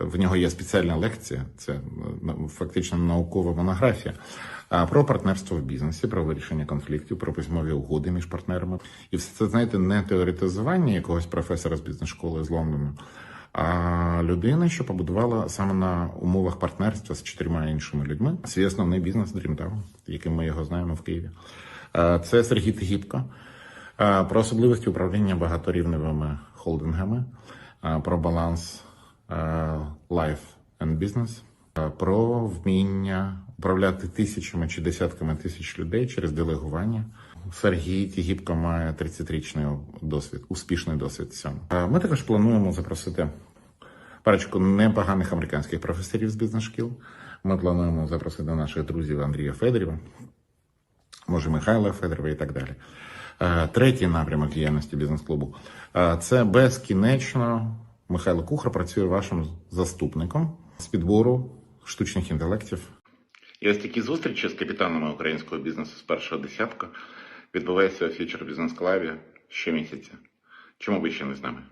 В нього є спеціальна лекція, це е, фактично наукова монографія про партнерство в бізнесі, про вирішення конфліктів, про письмові угоди між партнерами. І все це, знаєте, не теоретизування якогось професора з бізнес-школи з Лондону, а людина, що побудувала саме на умовах партнерства з чотирма іншими людьми свій основний бізнес Dream Town, яким ми його знаємо в Києві. Це Сергій Тигіпко. Про особливості управління багаторівневими холдингами, про баланс life and business, про вміння управляти тисячами чи десятками тисяч людей через делегування. Сергій Тігіпко має 30-річний досвід, успішний досвід цьому. Ми також плануємо запросити парочку непоганих американських професорів з бізнес-шкіл. Ми плануємо запросити наших друзів Андрія Федорєва, може Михайла Федорова і так далі. Е, Третій напрямок діяльності бізнес-клубу е, це безкінечно. Михайло Кухар працює вашим заступником з підбору штучних інтелектів. І ось такі зустрічі з капітанами українського бізнесу з першого десятка відбуваються у фічер бізнес клаві щомісяця. Чому ви ще не з нами?